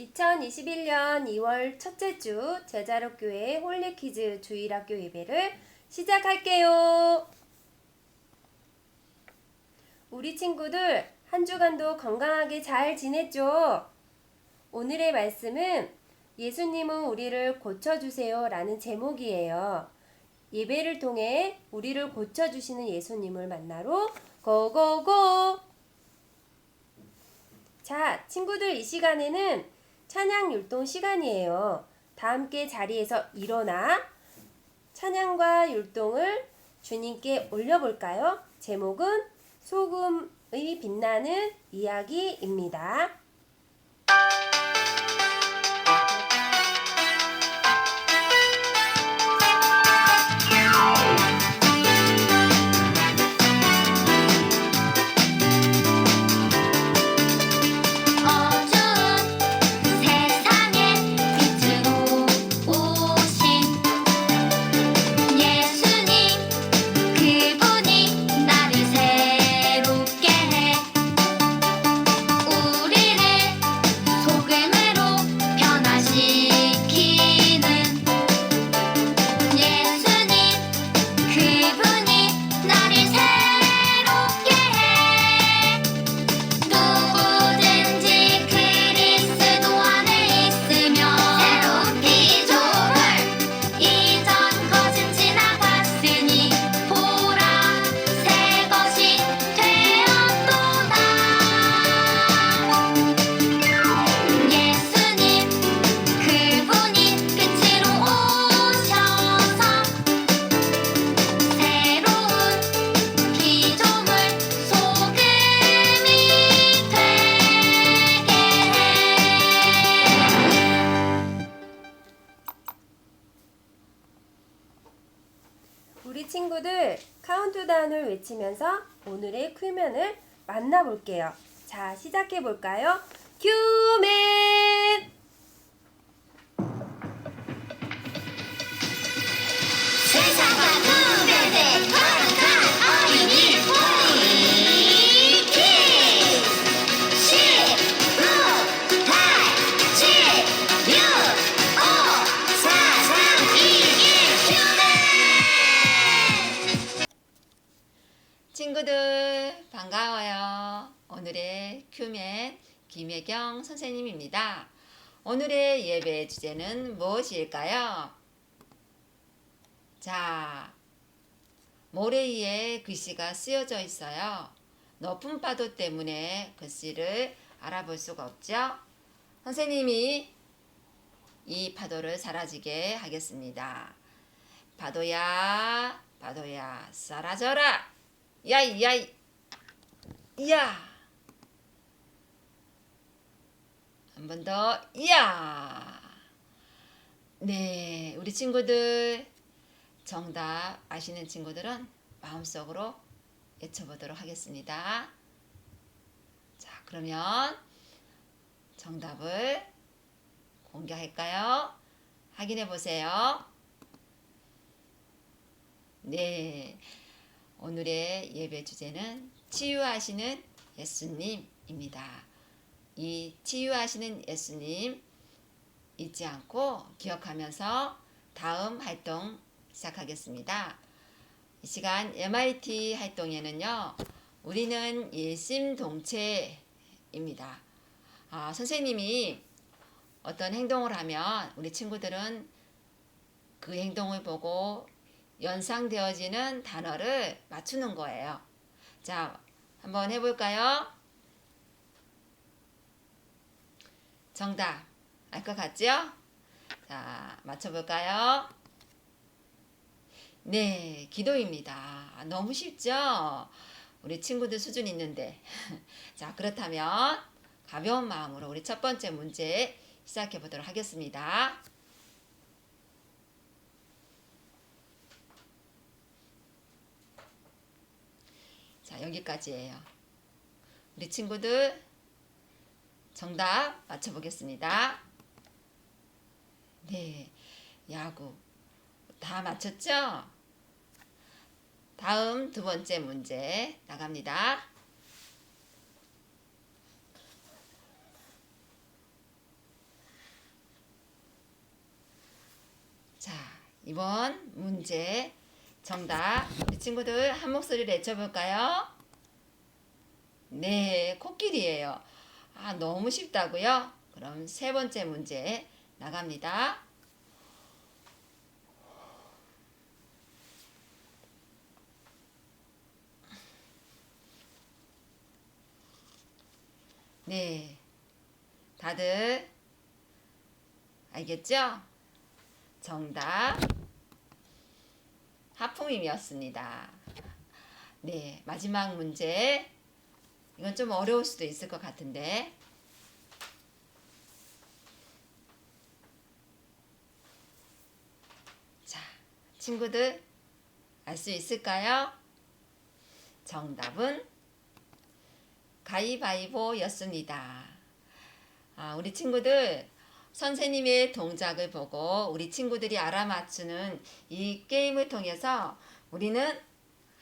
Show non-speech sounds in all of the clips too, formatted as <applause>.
2021년 2월 첫째 주 제자록교회 홀리퀴즈 주일학교 예배를 시작할게요. 우리 친구들 한 주간도 건강하게 잘 지냈죠? 오늘의 말씀은 예수님은 우리를 고쳐주세요 라는 제목이에요. 예배를 통해 우리를 고쳐주시는 예수님을 만나러 고고고! 자, 친구들 이 시간에는 찬양 율동 시간이에요. 다 함께 자리에서 일어나 찬양과 율동을 주님께 올려볼까요? 제목은 소금의 빛나는 이야기입니다. 카운트다운을 외치면서 오늘의 큐맨을 만나볼게요. 자, 시작해 볼까요? 큐맨! 반가워요. 오늘의 큐맨 김혜경 선생님입니다. 오늘의 예배 주제는 무엇일까요? 자, 모래 위에 글씨가 쓰여져 있어요. 높은 파도 때문에 글씨를 알아볼 수가 없죠? 선생님이 이 파도를 사라지게 하겠습니다. 파도야, 파도야, 사라져라! 야이, 야이, 야! 한 번 더, 야! 네, 우리 친구들 정답 아시는 친구들은 마음속으로 외쳐보도록 하겠습니다. 자, 그러면 정답을 공개할까요? 확인해 보세요. 네. 오늘의 예배 주제는 치유하시는 예수님입니다. 이 치유하시는 예수님 잊지 않고 기억하면서 다음 활동 시작하겠습니다. 이 시간 MIT 활동에는요, 우리는 일심동체입니다. 아, 선생님이 어떤 행동을 하면 우리 친구들은 그 행동을 보고 연상되어지는 단어를 맞추는 거예요. 자, 한번 해볼까요? 정답. 알 것 같죠? 자, 맞춰볼까요? 네, 기도입니다. 아, 너무 쉽죠? 우리 친구들 수준 있는데. <laughs> 자, 그렇다면 가벼운 마음으로 우리 첫 번째 문제 시작해 보도록 하겠습니다. 자, 여기까지예요. 우리 친구들 정답 맞춰보겠습니다. 네, 야구. 다 맞췄죠? 다음 두 번째 문제 나갑니다. 자, 이번 문제 정답 우리 친구들 한 목소리로 외쳐볼까요? 네, 코끼리예요. 아, 너무 쉽다고요? 그럼 세 번째 문제 나갑니다. 네, 다들 알겠죠? 정답 하품임이었습니다. 네, 마지막 문제. 이건 좀 어려울 수도 있을 것 같은데. 자, 친구들 알 수 있을까요? 정답은 가위바위보였습니다. 아, 우리 친구들 선생님의 동작을 보고 우리 친구들이 알아맞추는 이 게임을 통해서 우리는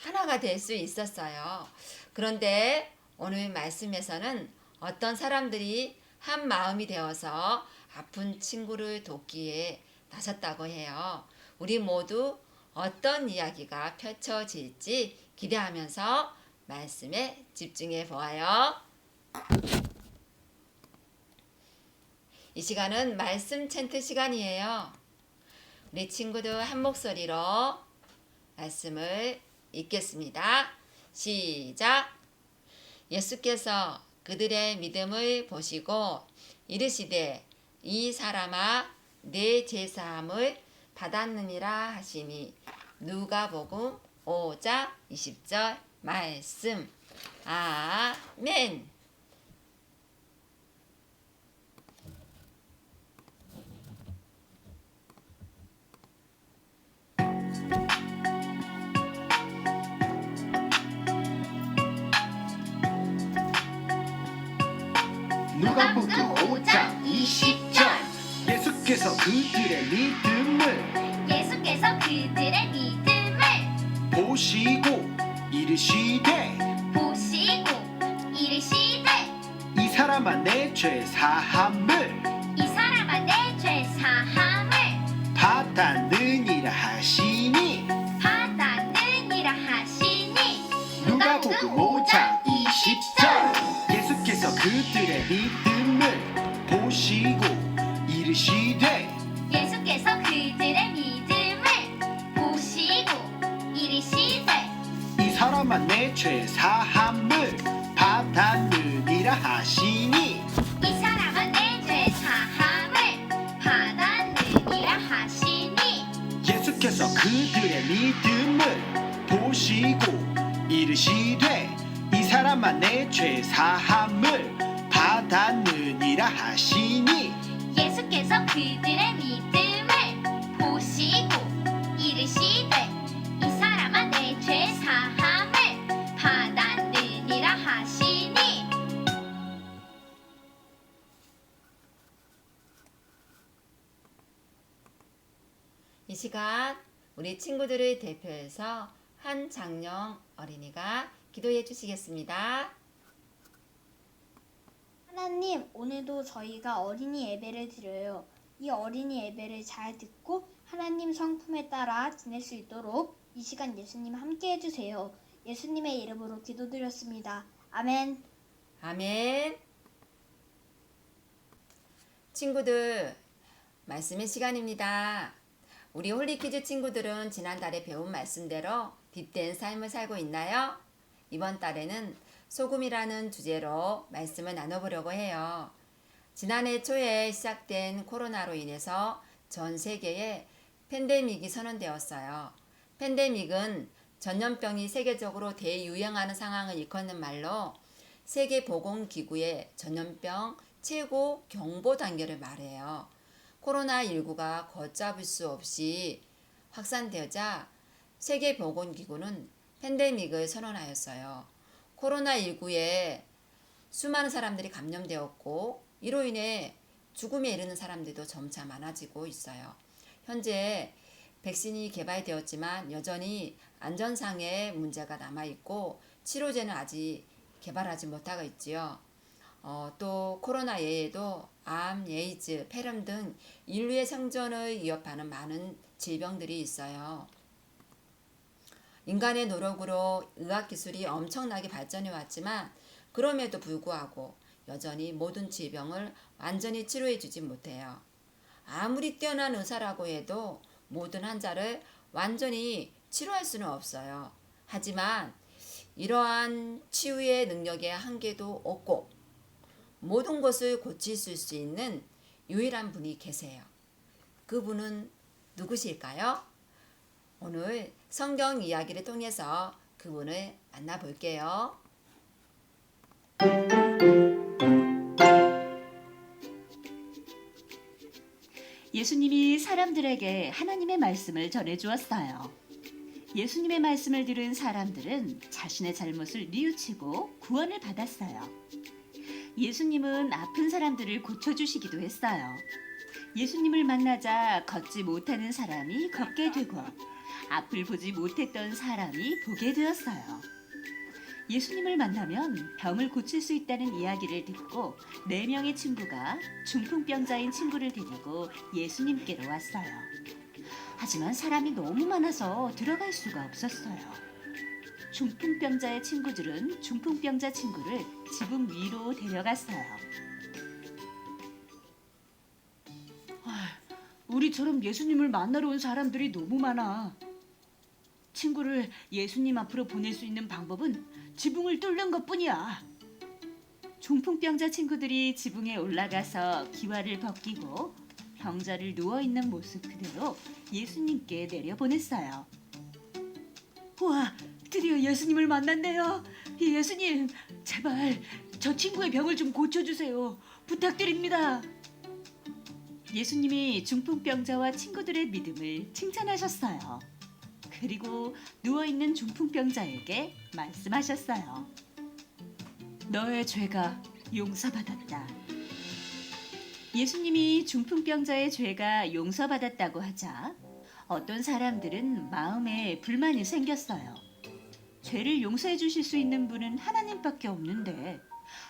하나가 될 수 있었어요. 그런데 오늘 말씀에서는 어떤 사람들이 한 마음이 되어서 아픈 친구를 돕기에 나섰다고 해요. 우리 모두 어떤 이야기가 펼쳐질지 기대하면서 말씀에 집중해 보아요. 이 시간은 말씀 챈트 시간이에요. 우리 친구들 한 목소리로 말씀을 읽겠습니다. 시작. 예수께서 그들의 믿음을 보시고 이르시되 이 사람아 내 제사함을 받았느니라 하시니 누가복음 5장 20절 말씀 아멘. 누가복음 5장 20절. 예수께서 그들의 믿음을 예수께서 그들의 믿음을 보시고 이르시되 보시고 이르시되 이 사람아 내 죄 사함 이 사람아 내죄 사함을 받았느니라 하시니. 이 사람아 내죄 사함을 받았느니라 하시니. 예수께서 그들의 믿음을 보시고 이르시되 이 사람아 내죄 사함을 받았느니라 하시니 이 시간 우리 친구들을 대표해서 한장영 어린이가 기도해 주시겠습니다. 하나님, 오늘도 저희가 어린이 예배를 드려요. 이 어린이 예배를 잘 듣고 하나님 성품에 따라 지낼 수 있도록 이 시간 예수님 함께 해주세요. 예수님의 이름으로 기도드렸습니다. 아멘. 아멘. 친구들, 말씀의 시간입니다. 우리 홀리키즈 친구들은 지난달에 배운 말씀대로 뒷된 삶을 살고 있나요? 이번 달에는 소금이라는 주제로 말씀을 나눠보려고 해요. 지난해 초에 시작된 코로나로 인해서 전 세계에 팬데믹이 선언되었어요. 팬데믹은 전염병이 세계적으로 대유행하는 상황을 일컫는 말로 세계보건기구의 전염병 최고 경보 단계를 말해요. 코로나19가 걷잡을 수 없이 확산되자 세계보건기구는 팬데믹을 선언하였어요. 코로나19에 수많은 사람들이 감염되었고 이로 인해 죽음에 이르는 사람들도 점차 많아지고 있어요. 현재 백신이 개발되었지만 여전히 안전상의 문제가 남아 있고 치료제는 아직 개발하지 못하고 있지요. 어, 또 코로나 외에도 암, 에이즈, 폐렴 등 인류의 생존을 위협하는 많은 질병들이 있어요. 인간의 노력으로 의학 기술이 엄청나게 발전해 왔지만 그럼에도 불구하고 여전히 모든 질병을 완전히 치료해 주지 못해요. 아무리 뛰어난 의사라고 해도 모든 환자를 완전히 치료할 수는 없어요. 하지만 이러한 치유의 능력에 한계도 없고 모든 것을 고치실 수 있는 유일한 분이 계세요. 그분은 누구실까요? 오늘 성경 이야기를 통해서 그분을 만나볼게요. 예수님이 사람들에게 하나님의 말씀을 전해 주었어요. 예수님의 말씀을 들은 사람들은 자신의 잘못을 뉘우치고 구원을 받았어요. 예수님은 아픈 사람들을 고쳐주시기도 했어요. 예수님을 만나자 걷지 못하는 사람이 걷게 되고 앞을 보지 못했던 사람이 보게 되었어요. 예수님을 만나면 병을 고칠 수 있다는 이야기를 듣고 네 명의 친구가 중풍병자인 친구를 데리고 예수님께로 왔어요. 하지만 사람이 너무 많아서 들어갈 수가 없었어요. 중풍병자의 친구들은 중풍병자 친구를 지붕 위로 데려갔어요. 우리처럼 예수님을 만나러 온 사람들이 너무 많아. 친구를 예수님 앞으로 보낼 수 있는 방법은 지붕을 뚫는 것뿐이야. 중풍병자 친구들이 지붕에 올라가서 기와를 벗기고 병자를 누워 있는 모습 그대로 예수님께 내려보냈어요. 우와, 드디어 예수님을 만났네요. 예수님, 제발 저 친구의 병을 좀 고쳐주세요. 부탁드립니다. 예수님이 중풍병자와 친구들의 믿음을 칭찬하셨어요. 그리고 누워있는 중풍병자에게 말씀하셨어요. 너의 죄가 용서받았다. 예수님이 중풍병자의 죄가 용서받았다고 하자 어떤 사람들은 마음에 불만이 생겼어요. 죄를 용서해 주실 수 있는 분은 하나님밖에 없는데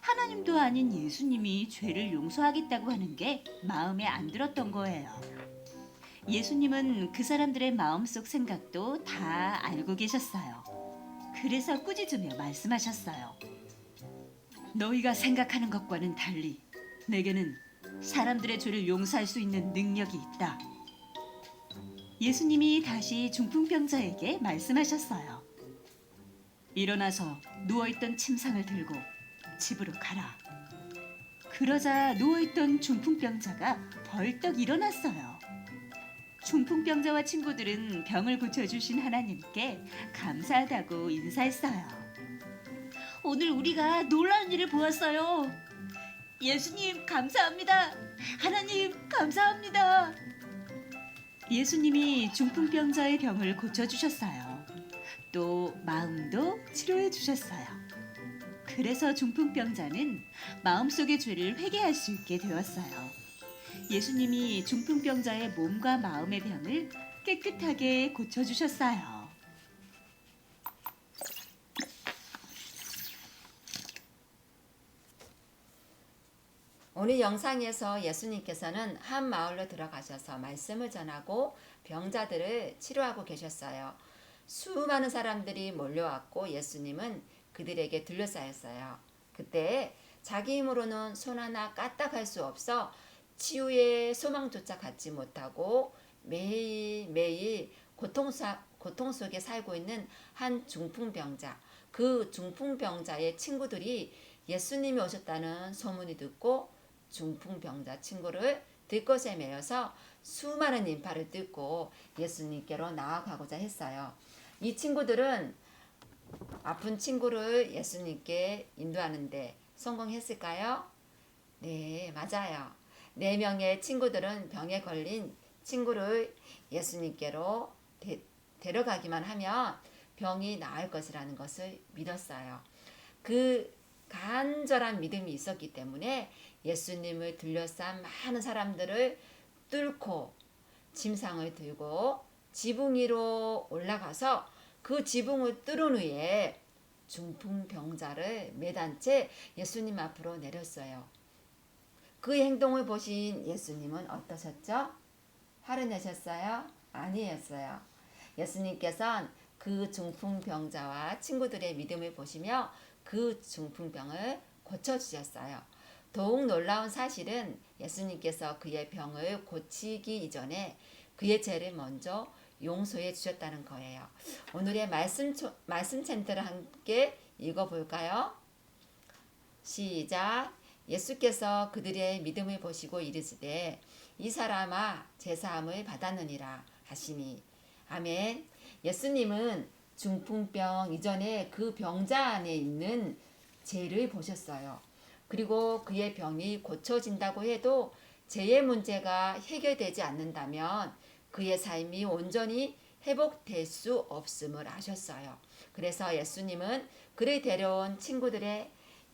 하나님도 아닌 예수님이 죄를 용서하겠다고 하는 게 마음에 안 들었던 거예요. 예수님은 그 사람들의 마음속 생각도 다 알고 계셨어요. 그래서 꾸짖으며 말씀하셨어요. 너희가 생각하는 것과는 달리 내게는 사람들의 죄를 용서할 수 있는 능력이 있다. 예수님이 다시 중풍병자에게 말씀하셨어요. 일어나서 누워있던 침상을 들고 집으로 가라. 그러자 누워있던 중풍병자가 벌떡 일어났어요. 중풍병자와 친구들은 병을 고쳐주신 하나님께 감사하다고 인사했어요. 오늘 우리가 놀라운 일을 보았어요. 예수님 감사합니다. 하나님 감사합니다. 예수님이 중풍병자의 병을 고쳐주셨어요. 또 마음도 치료해 주셨어요. 그래서 중풍병자는 마음속의 죄를 회개할 수 있게 되었어요. 예수님이 중풍병자의 몸과 마음의 병을 깨끗하게 고쳐주셨어요. 오늘 영상에서 예수님께서는 한 마을로 들어가셔서 말씀을 전하고 병자들을 치료하고 계셨어요. 수많은 사람들이 몰려왔고 예수님은 그들에게 둘러싸였어요. 그때 자기 힘으로는 손 하나 까딱할 수 없어 치유의 소망조차 갖지 못하고 매일매일 고통, 고통 속에 살고 있는 한 중풍병자. 그 중풍병자의 친구들이 예수님이 오셨다는 소문이 듣고 중풍병자 친구를 들것에 매여서 수많은 인파를 뚫고 예수님께로 나아가고자 했어요. 이 친구들은 아픈 친구를 예수님께 인도하는데 성공했을까요? 네, 맞아요. 네 명의 친구들은 병에 걸린 친구를 예수님께로 데, 데려가기만 하면 병이 나을 것이라는 것을 믿었어요. 그 간절한 믿음이 있었기 때문에 예수님을 둘러싼 많은 사람들을 뚫고 짐상을 들고 지붕 위로 올라가서 그 지붕을 뚫은 후에 중풍 병자를 매단 채 예수님 앞으로 내렸어요. 그 행동을 보신 예수님은 어떠셨죠? 화를 내셨어요? 아니었어요. 예수님께서는 그 중풍 병자와 친구들의 믿음을 보시며 그 중풍 병을 고쳐 주셨어요. 더욱 놀라운 사실은 예수님께서 그의 병을 고치기 이전에 그의 죄를 먼저 용서해 주셨다는 거예요. 오늘의 말씀 초- 말씀 챈트를 함께 읽어 볼까요? 시작. 예수께서 그들의 믿음을 보시고 이르시되 이 사람아 제 사함을 받았느니라 하시니 아멘. 예수님은 중풍병 이전에 그 병자 안에 있는 죄를 보셨어요. 그리고 그의 병이 고쳐진다고 해도 죄의 문제가 해결되지 않는다면 그의 삶이 온전히 회복될 수 없음을 아셨어요. 그래서 예수님은 그를 데려온 친구들의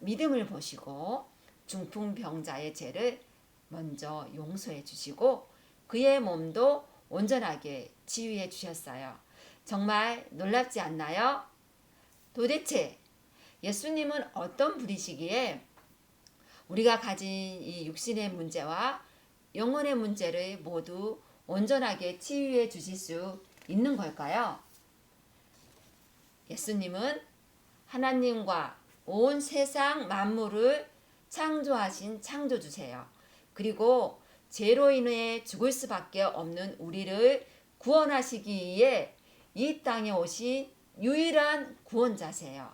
믿음을 보시고 중풍병자의 죄를 먼저 용서해 주시고 그의 몸도 온전하게 치유해 주셨어요. 정말 놀랍지 않나요? 도대체 예수님은 어떤 분이시기에 우리가 가진 이 육신의 문제와 영혼의 문제를 모두 온전하게 치유해 주실 수 있는 걸까요? 예수님은 하나님과 온 세상 만물을 창조하신 창조주세요. 그리고 죄로 인해 죽을 수밖에 없는 우리를 구원하시기 위해 이 땅에 오신 유일한 구원자세요.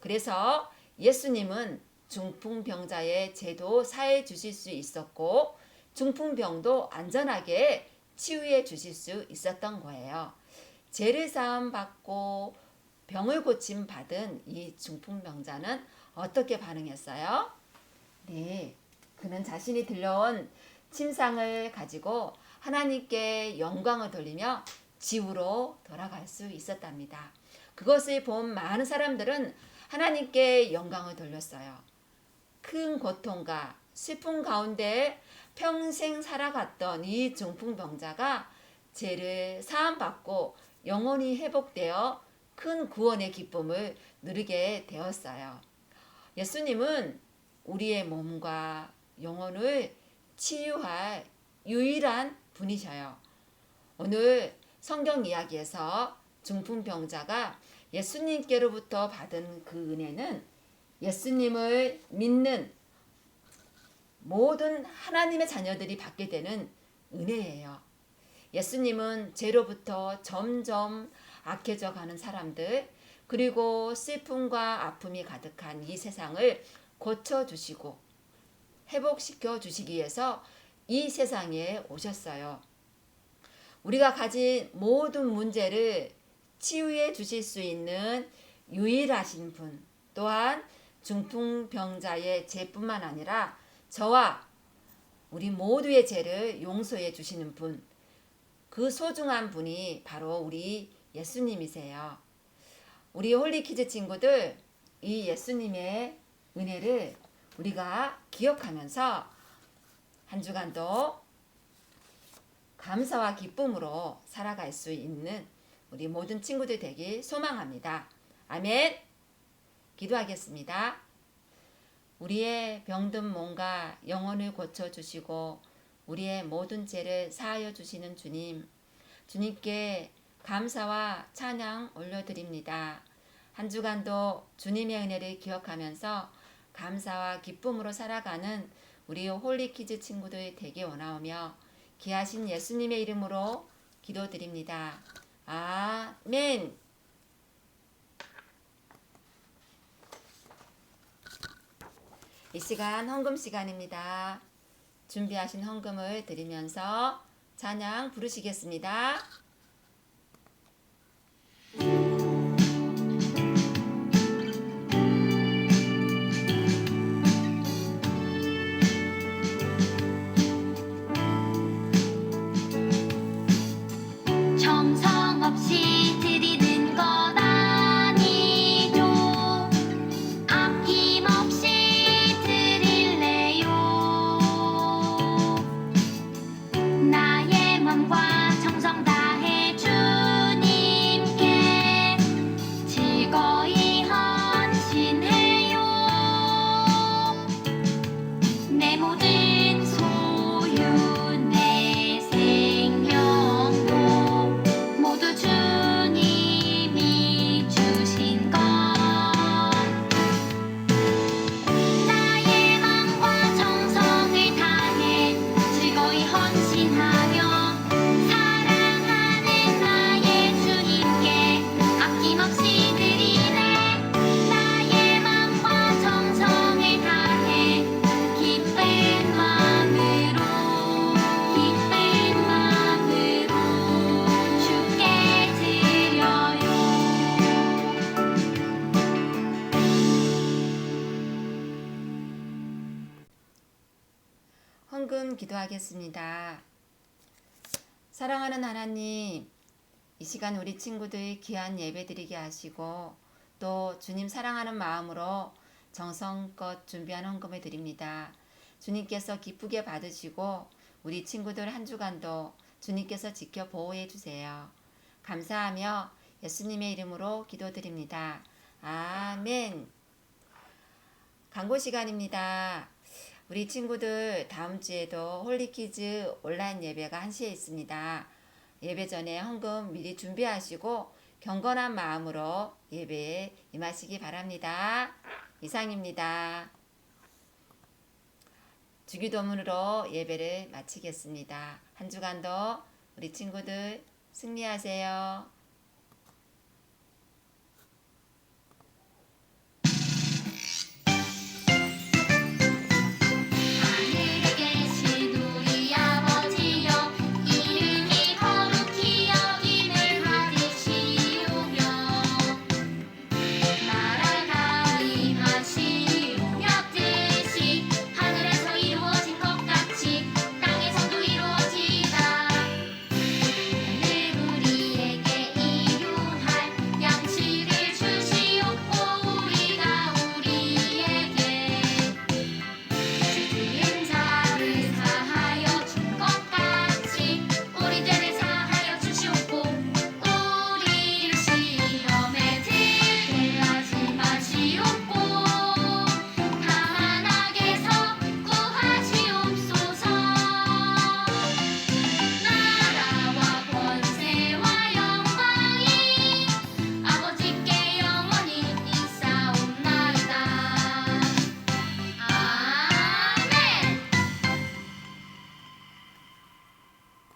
그래서 예수님은 중풍병자의 죄도 사해 주실 수 있었고 중풍병도 안전하게 치유해 주실 수 있었던 거예요. 죄를 사함 받고 병을 고침 받은 이 중풍병자는 어떻게 반응했어요? 네, 그는 자신이 들려온 침상을 가지고 하나님께 영광을 돌리며 지우로 돌아갈 수 있었답니다. 그것을 본 많은 사람들은 하나님께 영광을 돌렸어요. 큰 고통과 슬픔 가운데 평생 살아갔던 이 중풍병자가 죄를 사함받고 영원히 회복되어 큰 구원의 기쁨을 누리게 되었어요. 예수님은 우리의 몸과 영혼을 치유할 유일한 분이셔요. 오늘 성경 이야기에서 중풍병자가 예수님께로부터 받은 그 은혜는 예수님을 믿는 모든 하나님의 자녀들이 받게 되는 은혜예요. 예수님은 죄로부터 점점 악해져 가는 사람들, 그리고 슬픔과 아픔이 가득한 이 세상을 고쳐주시고 회복시켜 주시기 위해서 이 세상에 오셨어요. 우리가 가진 모든 문제를 치유해 주실 수 있는 유일하신 분, 또한 중풍병자의 죄뿐만 아니라 저와 우리 모두의 죄를 용서해 주시는 분, 그 소중한 분이 바로 우리 예수님이세요. 우리 홀리키즈 친구들, 이 예수님의 은혜를 우리가 기억하면서 한 주간도 감사와 기쁨으로 살아갈 수 있는 우리 모든 친구들 되길 소망합니다. 아멘. 기도하겠습니다. 우리의 병든 몸과 영혼을 고쳐 주시고 우리의 모든 죄를 사하여 주시는 주님, 주님께 감사와 찬양 올려드립니다. 한 주간도 주님의 은혜를 기억하면서 감사와 기쁨으로 살아가는 우리 홀리키즈 친구들 되게 원하오며 귀하신 예수님의 이름으로 기도드립니다. 아멘. 이 시간 헌금 시간입니다. 준비하신 헌금을 드리면서 찬양 부르시겠습니다. 기도하겠습니다. 사랑하는 하나님, 이 시간 우리 친구들 귀한 예배 드리게 하시고 또 주님 사랑하는 마음으로 정성껏 준비한 헌금을 드립니다. 주님께서 기쁘게 받으시고 우리 친구들 한 주간도 주님께서 지켜 보호해 주세요. 감사하며 예수님의 이름으로 기도드립니다. 아멘. 광고 시간입니다. 우리 친구들 다음 주에도 홀리키즈 온라인 예배가 1시에 있습니다. 예배 전에 헌금 미리 준비하시고 경건한 마음으로 예배에 임하시기 바랍니다. 이상입니다. 주기도문으로 예배를 마치겠습니다. 한 주간도 우리 친구들 승리하세요.